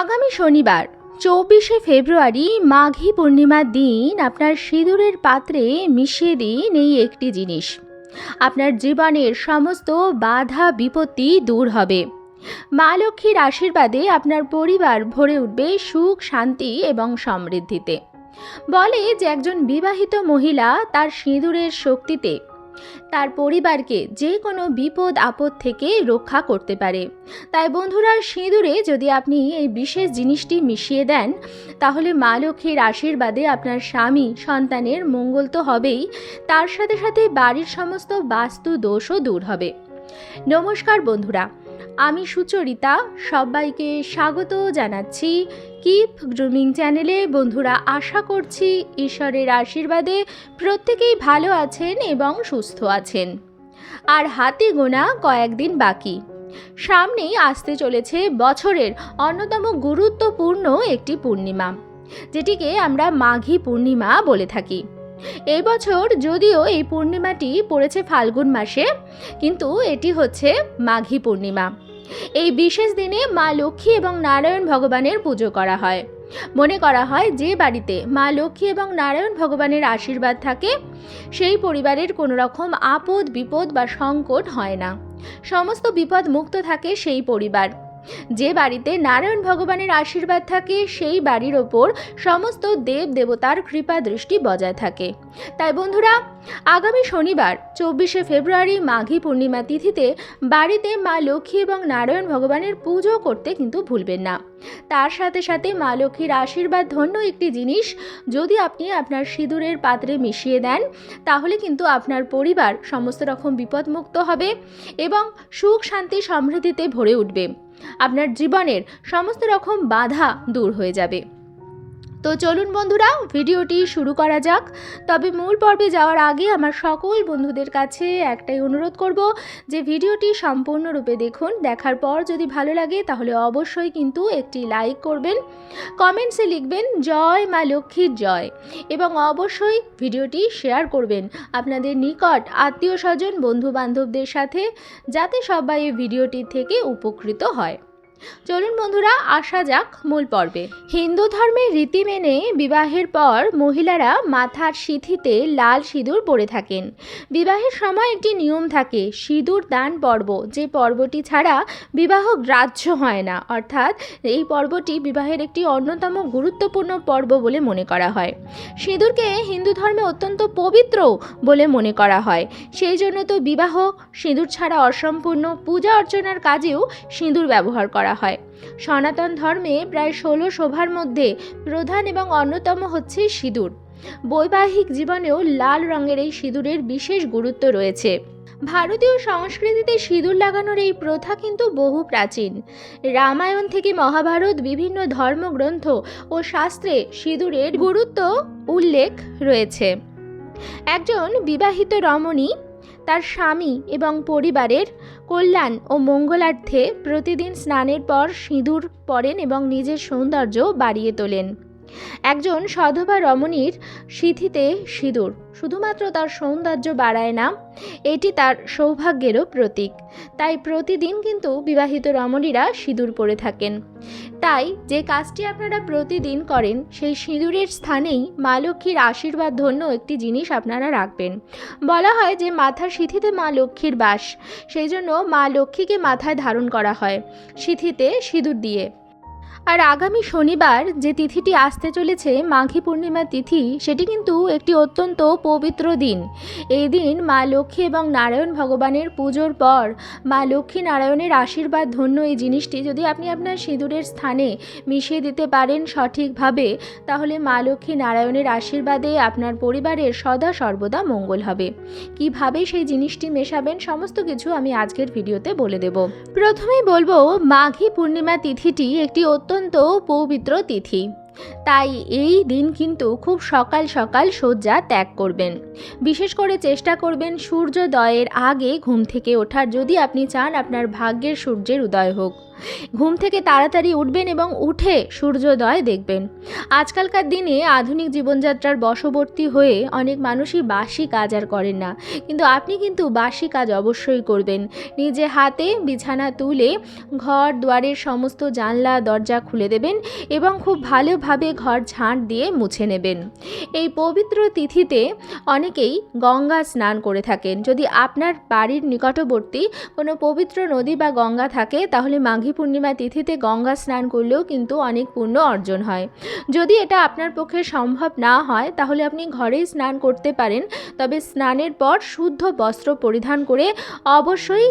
আগামী শনিবার, চব্বিশে ফেব্রুয়ারি মাঘী পূর্ণিমার দিন আপনার সিঁদুরের পাত্রে মিশিয়ে দিন এই একটি জিনিস। আপনার জীবনের সমস্ত বাধা বিপত্তি দূর হবে। মা লক্ষ্মীর আশীর্বাদে আপনার পরিবার ভরে উঠবে সুখ, শান্তি এবং সমৃদ্ধিতে। বলে যে একজন বিবাহিত মহিলা তার সিঁদুরের শক্তিতে তার পরিবারকে যে কোনো বিপদ আপদ থেকে রক্ষা করতে পারে। তাই বন্ধুরা, সিঁদুরে যদি আপনি এই বিশেষ জিনিসটি মিশিয়ে দেন, তাহলে মা লক্ষ্মীর আশীর্বাদে আপনার স্বামী, সন্তানের মঙ্গল তো হবেই। তার সাথে সাথে বাড়ির সমস্ত বাস্তু দোষও দূর হবে। নমস্কার বন্ধুরা। আমি সুচরিতা সবাইকে স্বাগত জানাচ্ছি কিপ গ্রুমিং চ্যানেলে। বন্ধুরা, আশা করছি ঈশ্বরের আশীর্বাদে প্রত্যেকেই ভালো আছেন এবং সুস্থ আছেন। আর হাতে গোনা কয়েকদিন বাকি। সামনেই আসতে চলেছে বছরের অন্যতম গুরুত্বপূর্ণ একটি পূর্ণিমা, যেটিকে আমরা মাঘী পূর্ণিমা বলে থাকি। এই বছর যদিও এই পূর্ণিমাটি পড়েছে ফাল্গুন মাসে, কিন্তু এটি হচ্ছে মাঘী পূর্ণিমা। এই বিশেষ দিনে মা লক্ষ্মী এবং নারায়ণ ভগবানের পুজো করা হয়। মনে করা হয় যে বাড়িতে মা লক্ষ্মী এবং নারায়ণ ভগবানের আশীর্বাদ থাকে, সেই পরিবারের কোনো রকম আপদ, বিপদ বা সংকট হয় না। সমস্ত বিপদ মুক্ত থাকে সেই পরিবার। যে বাড়িতে নারায়ণ ভগবানের আশীর্বাদ থাকে, সেই বাড়ির ওপর সমস্ত দেব দেবতার কৃপা দৃষ্টি বজায় থাকে। তাই বন্ধুরা, আগামী শনিবার, চব্বিশে ফেব্রুয়ারি মাঘী পূর্ণিমা তিথিতে বাড়িতে মা লক্ষ্মী এবং নারায়ণ ভগবানের পুজো করতে কিন্তু ভুলবেন না। তার সাথে সাথে মা লক্ষ্মীর আশীর্বাদ ধন্য একটি জিনিস, যদি আপনি আপনার সিঁদুরের পাত্রে মিশিয়ে দেন, তাহলে কিন্তু আপনার পরিবার সমস্ত রকম বিপদমুক্ত হবে এবং সুখ শান্তি সমৃদ্ধিতে ভরে উঠবে। আপনার জীবনের সমস্ত রকম বাধা দূর হয়ে যাবে। তো চলুন বন্ধুরা, ভিডিওটি শুরু করা যাক। তবে মূল পর্বে যাওয়ার আগে আমার সকল বন্ধুদের কাছে একটাই অনুরোধ করব যে ভিডিওটি সম্পূর্ণরূপে দেখুন, দেখার পর যদি ভালো লাগে তাহলে অবশ্যই কিন্তু একটি লাইক করবেন কমেন্টসে লিখবেন, জয় মা লক্ষ্মীর জয় এবং অবশ্যই ভিডিওটি শেয়ার করবেন আপনাদের নিকট আত্মীয় স্বজন বন্ধু বান্ধবদের সাথে, যাতে সবাই এই ভিডিওটি থেকে উপকৃত হয়। চলুন বন্ধুরা, আসা যাক মূল পর্বে। হিন্দু ধর্মের রীতি মেনে বিবাহের পর মহিলারা মাথার সিঁথিতে লাল সিঁদুর পরে থাকেন। বিবাহের সময় একটি নিয়ম থাকে, সিঁদুর দান পর্ব। যে পর্বটি ছাড়া বিবাহ গ্রাহ্য হয় না। অর্থাৎ এই পর্বটি বিবাহের একটি অন্যতম গুরুত্বপূর্ণ পর্ব বলে মনে করা হয়। সিঁদুরকে হিন্দু ধর্মে অত্যন্ত পবিত্র বলে মনে করা হয়। সেই জন্য তো বিবাহ, সিঁদুর ছাড়া অসম্পূর্ণ পূজা অর্চনার কাজেও সিঁদুর ব্যবহার করা হয়। সনাতন ধর্মে প্রায় ষোলো শোভার মধ্যে প্রধান এবং অন্যতম হচ্ছে সিঁদুর। বৈবাহিক জীবনেও লাল রঙের এই সিঁদুরের বিশেষ গুরুত্ব রয়েছে। ভারতীয় সংস্কৃতিতে সিঁদুর লাগানোর এই প্রথা কিন্তু বহু প্রাচীন। রামায়ণ থেকে মহাভারত বিভিন্ন ধর্মগ্রন্থ ও শাস্ত্রে সিঁদুরের গুরুত্ব উল্লেখ রয়েছে। একজন বিবাহিত রমণী তার স্বামী এবং পরিবারের কল্যাণ ও মঙ্গলার্থে প্রতিদিন স্নানের পর সিঁদুর পরেন এবং নিজের সৌন্দর্য বাড়িয়ে তোলেন। একজন সধবা রমণীর সিঁথিতে সিঁদুর, শুধুমাত্র তার সৌন্দর্য বাড়ায় না, এটি তার সৌভাগ্যেরও প্রতীক। তাই প্রতিদিন কিন্তু বিবাহিত রমণীরা সিঁদুর পরে থাকেন। তাই যে কাজটি আপনারা প্রতিদিন করেন, সেই সিঁদুরের স্থানেই মা লক্ষ্মীর আশীর্বাদ ধন্য একটি জিনিস আপনারা রাখবেন। বলা হয় যে মাথার সিঁথিতে মা লক্ষ্মীর বাস, সেই জন্য মা লক্ষ্মীকে মাথায় ধারণ করা হয়, সিঁথিতে সিঁদুর দিয়ে। আর আগামী শনিবার যে তিথিটি আসতে চলেছে, মাঘী পূর্ণিমা তিথি, সেটি কিন্তু একটি অত্যন্ত পবিত্র দিন। এই দিন মা লক্ষ্মী এবং নারায়ণ ভগবানের পুজোর পর মা লক্ষ্মী নারায়ণের আশীর্বাদ ধন্য এই জিনিসটি যদি আপনি আপনার সিঁদুরের স্থানে মিশিয়ে দিতে পারেন সঠিকভাবে, তাহলে মা লক্ষ্মী নারায়ণের আশীর্বাদে আপনার পরিবারের সদা সর্বদা মঙ্গল হবে। কীভাবে সেই জিনিসটি মেশাবেন, সমস্ত কিছু আমি আজকের ভিডিওতে বলে দেব। প্রথমেই বলব, মাঘী পূর্ণিমা তিথিটি একটি অত্যন্ত পবিত্র তিথি। তাই এই দিন কিন্তু খুব সকাল সকাল শয্যা ত্যাগ করবেন। বিশেষ করে চেষ্টা করবেন সূর্যোদয়ের আগে ঘুম থেকে ওঠার। যদি আপনি চান আপনার ভাগ্যের সূর্যের উদয় হোক। ঘুম থেকে তাড়াতাড়ি উঠবেন এবং উঠে সূর্যোদয় দেখবেন। আজকালকার দিনে আধুনিক জীবনযাত্রার বশবর্তী হয়ে অনেক মানুষই বাসি কাজ আর করেন না। কিন্তু আপনি কিন্তু বাসি কাজ অবশ্যই করবেন। নিজে হাতে বিছানা তুলে ঘর দুয়ারের সমস্ত জানলা, দরজা খুলে দেবেন এবং খুব ভালোভাবে ঘর ঝাঁট দিয়ে মুছে নেবেন। এই পবিত্র তিথিতে অনেকেই গঙ্গা স্নান করে থাকেন। যদি আপনার বাড়ির নিকটবর্তী কোনো পবিত্র নদী বা গঙ্গা থাকে, তাহলে মাঘী পূর্ণিমা তিথিতে গঙ্গা স্নান করলেও কিন্তু অনেক পুণ্য অর্জন হয়। যদি এটা আপনার পক্ষে সম্ভব না হয়, তাহলে আপনি ঘরেই স্নান করতে পারেন। তবে স্নানের পর শুদ্ধ বস্ত্র পরিধান করে অবশ্যই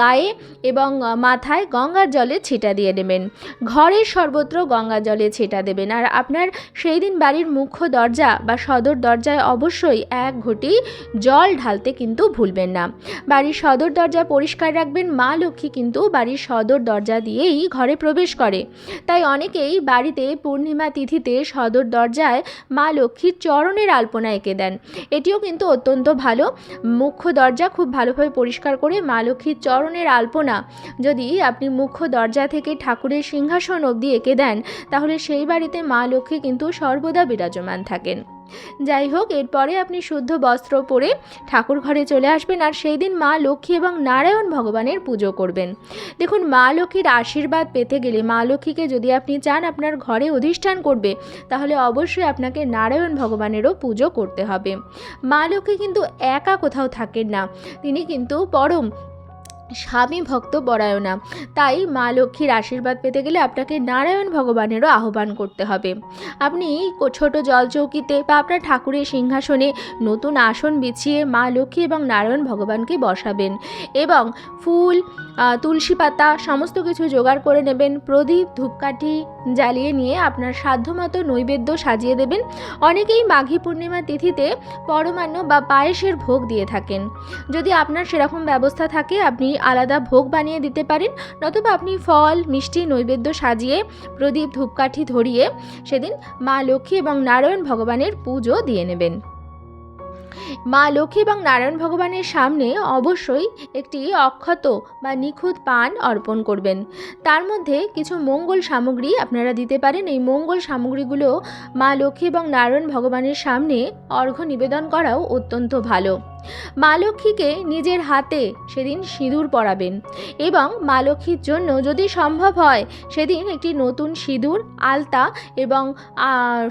গায়ে এবং মাথায় গঙ্গার জলে ছিটা দিয়ে নেবেন। ঘরের সর্বত্র গঙ্গা জলে ছিটা দেবেন। আর আপনার সেই দিন বাড়ির মুখ্য দরজা বা সদর দরজায় অবশ্যই এক ঘটি জল ঢালতে কিন্তু ভুলবেন না। বাড়ির সদর দরজা পরিষ্কার রাখবেন। মা লক্ষ্মী কিন্তু বাড়ির সদর দরজা দিয়েই ঘরে প্রবেশ করে। তাই অনেকেই বাড়িতে পূর্ণিমা তিথিতে সদর দরজায় মা লক্ষ্মীর চরণের আলপনা এঁকে দেন। এটিও কিন্তু অত্যন্ত ভালো। মুখ্য দরজা খুব ভালোভাবে পরিষ্কার করে মা লক্ষ্মীর চরণের আলপনা। যদি আপনি মুখ্য দরজা থেকে ঠাকুরের সিংহাসন অবধি এঁকে দেন, তাহলে সেই বাড়িতে মা লক্ষ্মী কিন্তু সর্বদা বিরাজমান থাকেন। যাই হোক, এরপরে আপনি শুদ্ধ বস্ত্র পরে ঠাকুর ঘরে চলে আসবেন আর সেই দিন মা লক্ষ্মী এবং নারায়ণ ভগবানের পুজো করবেন। দেখুন, মা লক্ষ্মীর আশীর্বাদ পেতে গেলে, মা লক্ষ্মীকে যদি আপনি চান আপনার ঘরে অধিষ্ঠান করবে, তাহলে অবশ্যই আপনাকে নারায়ণ ভগবানেরও পুজো করতে হবে। মা লক্ষ্মী কিন্তু একা কোথাও থাকেন না, তিনি কিন্তু পরম স্বামী ভক্ত বরায়না। তাই মা লক্ষ্মীর আশীর্বাদ পেতে গেলে আপনাকে নারায়ণ ভগবানেরও আহ্বান করতে হবে। আপনি ছোট জলচৌকিতে বা আপনার ঠাকুরের সিংহাসনে নতুন আসন বিছিয়ে মা লক্ষ্মী এবং নারায়ণ ভগবানকে বসাবেন এবং ফুল তুলসী পাতা সমস্ত কিছু জোগাড় করে নেবেন, প্রদীপ, ধূপকাঠি জ্বালিয়ে নিয়ে আপনার সাধ্যমতো নৈবেদ্য সাজিয়ে দেবেন। অনেকেই মাঘী পূর্ণিমা তিথিতে পরমান্ন বা পায়েসের ভোগ দিয়ে থাকেন। যদি আপনার সেরকম ব্যবস্থা থাকে, আপনি আলাদা ভোগ বানিয়ে দিতে পারেন, নতুবা আপনি ফল, মিষ্টি, নৈবেদ্য সাজিয়ে প্রদীপ, ধূপকাঠি ধরিয়ে সেদিন মা লক্ষ্মী এবং নারায়ণ ভগবানের পুজো দিয়ে নেবেন। মা লক্ষ্মী এবং নারায়ণ ভগবানের সামনে অবশ্যই একটি অক্ষত বা নিখুঁত পান অর্পণ করবেন। তার মধ্যে কিছু মঙ্গল সামগ্রী আপনারা দিতে পারেন। এই মঙ্গল সামগ্রীগুলো মা লক্ষ্মী এবং নারায়ণ ভগবানের সামনে অর্ঘ্য নিবেদন করাও অত্যন্ত ভালো। মা লক্ষ্মীকে নিজের হাতে সেদিন সিঁদুর পরাবেন এবং মা লক্ষ্মীর জন্য যদি সম্ভব হয়, সেদিন একটি নতুন সিঁদুর, আলতা এবং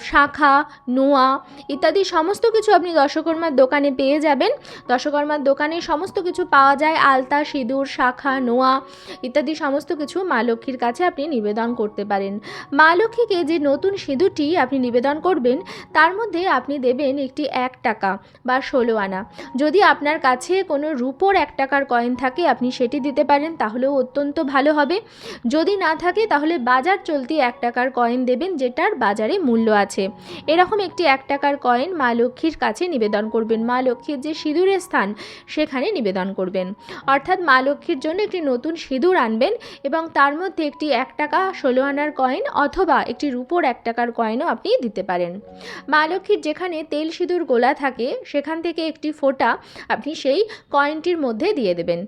শাখা, নোয়া ইত্যাদি সমস্ত কিছু আপনি দশকর্মার দোকানে পেয়ে যাবেন। দশকর্মার দোকানে সমস্ত কিছু পাওয়া যায়, আলতা, সিঁদুর, শাখা, নোয়া ইত্যাদি সমস্ত কিছু মা লক্ষ্মীর কাছে আপনি নিবেদন করতে পারেন। মা লক্ষ্মীকে যে নতুন সিঁদুরটি আপনি নিবেদন করবেন, তার মধ্যে আপনি দেবেন একটি এক টাকা বা ষোলো আনা। যদি আপনার কাছে কোনো রুপোর এক টাকার কয়েন থাকে, আপনি সেটি দিতে পারেন, তাহলেও অত্যন্ত ভালো হবে। যদি না থাকে, তাহলে বাজার চলতি এক টাকার কয়েন দেবেন, যেটার বাজারে মূল্য আছে। এরকম একটি এক টাকার কয়েন মা লক্ষ্মীর কাছে নিবেদন করবেন। মা লক্ষ্মীর যে সিঁদুরের স্থান, সেখানে নিবেদন করবেন। অর্থাৎ মা লক্ষ্মীর জন্য একটি নতুন সিঁদুর আনবেন এবং তার মধ্যে একটি এক টাকা ষোলো আনার কয়েন অথবা একটি রুপোর এক টাকার কয়েনও আপনি দিতে পারেন। মা লক্ষ্মীর যেখানে তেল সিঁদুর গোলা থাকে, সেখান থেকে একটি ফোঁটা আপনি সেই কয়েনটির মধ্যে দিয়ে দেবেন।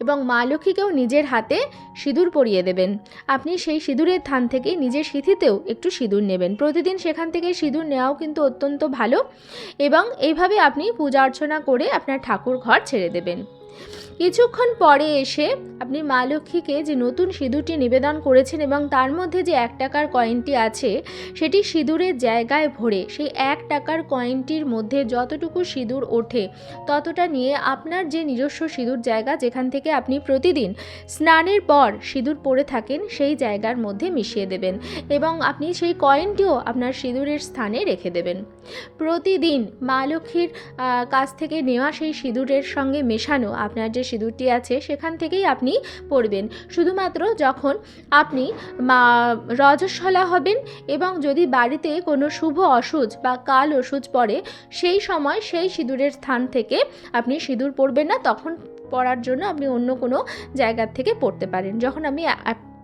এবং মা লক্ষ্মীকেও নিজের হাতে সিঁদুর পরিয়ে দেবেন। আপনি সেই সিঁদুরের থান থেকে নিজের সিঁথিতেও একটু সিঁদুর নেবেন। প্রতিদিন সেখান থেকে সিঁদুর নেওয়াও কিন্তু অত্যন্ত ভালো। এবং এইভাবে আপনি পূজা অর্চনা করে আপনার ঠাকুর ঘর ছেড়ে দেবেন। কিছুক্ষণ পরে এসে আপনি মা লক্ষ্মীকে যে নতুন সিঁদুরটি নিবেদন করেছেন এবং তার মধ্যে যে এক টাকার কয়েনটি আছে, সেটি সিঁদুরের জায়গায় ভরে সেই এক টাকার কয়েনটির মধ্যে যতটুকু সিঁদুর ওঠে, ততটা নিয়ে আপনার যে নিজস্ব সিঁদুর জায়গা যেখান থেকে আপনি প্রতিদিন স্নানের পর সিঁদুর পরে থাকেন, সেই জায়গার মধ্যে মিশিয়ে দেবেন এবং আপনি সেই কয়েনটিও আপনার সিঁদুরের স্থানে রেখে দেবেন। প্রতিদিন মা লক্ষ্মীর কাছ থেকে নেওয়া সেই সিঁদুরের সঙ্গে মেশানো আপনার যে সিঁদুরটি আছে সেখান থেকেই আপনি পরবেন শুধুমাত্র যখন আপনি, মা, রজস্বলা হবেন এবং যদি বাড়িতে কোনো শুভ অসুজ বা কাল ওষুধ পড়ে, সেই সময় সেই সিঁদুরের স্থান থেকে আপনি সিঁদুর পরবেন না, তখন পরার জন্য আপনি অন্য কোনো জায়গার থেকে পড়তে পারেন। যখন আমি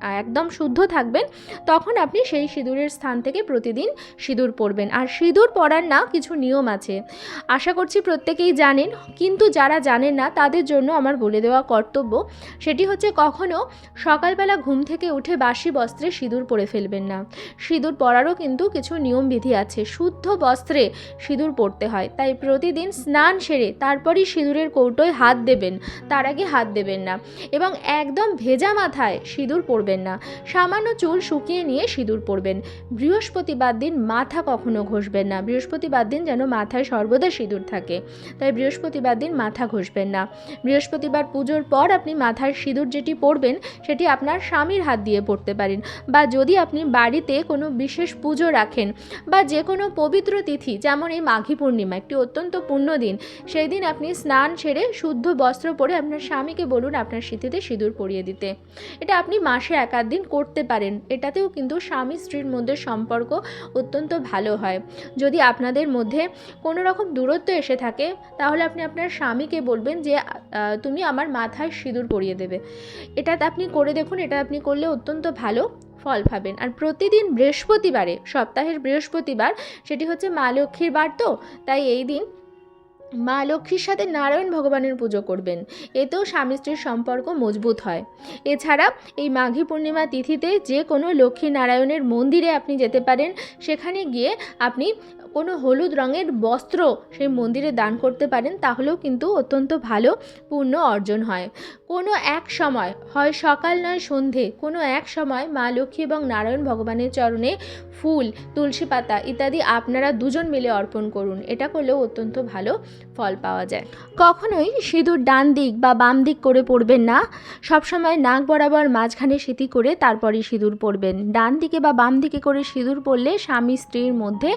একদম শুদ্ধ থাকবেন, তখন আপনি সেই সিঁদুরের স্থান থেকে প্রতিদিন সিঁদুর পরবেন আর সিঁদুর পরার না কিছু নিয়ম আছে। আশা করছি প্রত্যেকেই জানেন, কিন্তু যারা জানেন না, তাদের জন্য আমার বলে দেওয়া কর্তব্য সেটি হচ্ছে কখনো সকালবেলা ঘুম থেকে উঠে বাসি বস্ত্রে সিঁদুর পরে ফেলবেন না। সিঁদুর পরারও কিন্তু কিছু নিয়মবিধি আছে। শুদ্ধ বস্ত্রে সিঁদুর পরতে হয়। তাই প্রতিদিন স্নান সেরে তারপরই সিঁদুরের কৌটোয় হাত দেবেন। তার আগে হাত দেবেন না। এবং একদম ভেজা মাথায় সিঁদুর পরবেন না। সামান্য চুল শুকিয়ে নিয়ে সিঁদুর পরবেন। বৃহস্পতিবার দিন মাথা কখনো ঘষবেন না। বৃহস্পতিবার দিন যেন মাথায় সর্বদা সিঁদুর থাকে। তাই বৃহস্পতিবার দিন মাথা ঘষবেন না। বৃহস্পতিবার পুজোর পর আপনি মাথার সিঁদুর যেটি পরবেন, সেটি আপনার স্বামীর হাত দিয়ে পড়তে পারেন বা যদি আপনি বাড়িতে কোনো বিশেষ পুজো রাখেন বা যে কোনো পবিত্র তিথি, যেমন এই মাঘী পূর্ণিমা, একটি অত্যন্ত পুণ্য দিন, সেই দিন আপনি স্নান সেরে শুদ্ধ বস্ত্র পরে আপনার স্বামীকে বলুন আপনার স্মৃতিতে সিঁদুর পরিয়ে দিতে। এটা আপনি মাসে এক দিন করতে পারেন। এটাতেও কিন্তু স্বামী স্ত্রীর মধ্যে সম্পর্ক অত্যন্ত ভালো হয়। যদি আপনাদের মধ্যে কোনো রকম দূরত্ব এসে থাকে, তাহলে আপনি আপনার স্বামীকে বলবেন যে তুমি আমার মাথায় সিঁদুর পরিয়ে দেবে। এটা আপনি করে দেখুন, এটা আপনি করলে অত্যন্ত ভালো ফল পাবেন। আর প্রতিদিন বৃহস্পতিবারে, সপ্তাহের বৃহস্পতিবার, সেটি হচ্ছে মা লক্ষ্মীর বার তো, তাই এই দিন মা লক্ষ্মীর সাথে নারায়ণ ভগবানের পুজো করবেন। এতেও স্বামী স্ত্রীর সম্পর্ক মজবুত হয়। এছাড়া এই মাঘী পূর্ণিমা তিথিতে যে কোনো লক্ষ্মী নারায়ণের মন্দিরে আপনি যেতে পারেন। সেখানে গিয়ে আপনি কোনো হলুদ রঙের বস্ত্র সেই মন্দিরে দান করতে পারেন, তাহলেও কিন্তু অত্যন্ত ভালো পুণ্য অর্জন হয়। কোনো এক সময়, হয় সকাল নয় সন্ধে, কোনো এক সময় মা লক্ষ্মী এবং নারায়ণ ভগবানের চরণে ফুল, তুলসী পাতা ইত্যাদি আপনারা দুজন মিলে অর্পণ করুন। এটা করলেও অত্যন্ত ভালো ফল পাওয়া যায়। কখনোই সিঁদুর ডান দিক বা বাম দিক করে পড়বেন না। সবসময় নাক বরাবর মাঝখানে সিঁথি করে তারপরই সিঁদুর পরবেন ডান দিকে বা বাম দিকে করে সিঁদুর পরলে স্বামী স্ত্রীর মধ্যে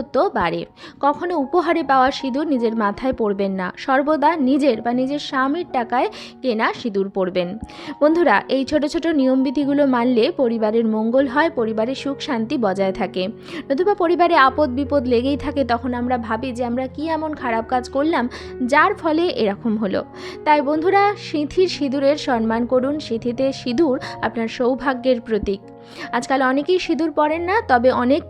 দূরত্ব বাড়ে। কখনো উপহারে পাওয়া সিঁদুর নিজের মাথায় পরবেন না। সর্বদা নিজের বা নিজের স্বামীর টাকায় কেনা সিঁদুর পরবেন। বন্ধুরা, এই ছোট ছোট নিয়মবিধিগুলো মানলে পরিবারের মঙ্গল হয়, পরিবারের সুখ শান্তি বজায় থাকে। নতুবা পরিবারে আপদ বিপদ লেগেই থাকে, তখন আমরা ভাবি যে আমরা কি এমন খারাপ কাজ করলাম, যার ফলে এরকম হলো। তাই বন্ধুরা, সিঁথির সিঁদুরের সম্মান করুন। সিঁথিতে সিঁদুর আপনার সৌভাগ্যের প্রতীক। আজকাল অনেকেই সিঁদুর পরেন না, তবে অনেক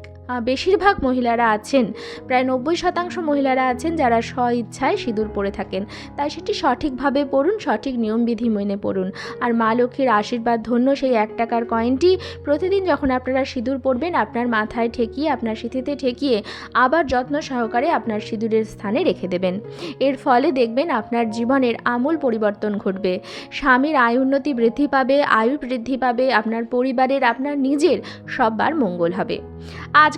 বেশিরভাগ মহিলারা আছেন। প্রায় নব্বই শতাংশ মহিলারা আছেন যারা স্ব ইচ্ছায় সিঁদুর পরে থাকেন। তাই সেটি সঠিকভাবে পড়ুন, সঠিক নিয়মবিধি মেনে পড়ুন। আর মা লক্ষ্মীর আশীর্বাদ ধন্য সেই এক টাকার কয়েনটি প্রতিদিন যখন আপনারা সিঁদুর পরবেন, আপনার মাথায় ঠেকিয়ে, আপনার সিঁথিতে ঠেকিয়ে আবার যত্ন সহকারে আপনার সিঁদুরের স্থানে রেখে দেবেন। এর ফলে দেখবেন আপনার জীবনের আমূল পরিবর্তন ঘটবে। স্বামীর আয় উন্নতি বৃদ্ধি পাবে, আয়ু বৃদ্ধি পাবে, আপনার পরিবারের, আপনার নিজের সববার মঙ্গল হবে।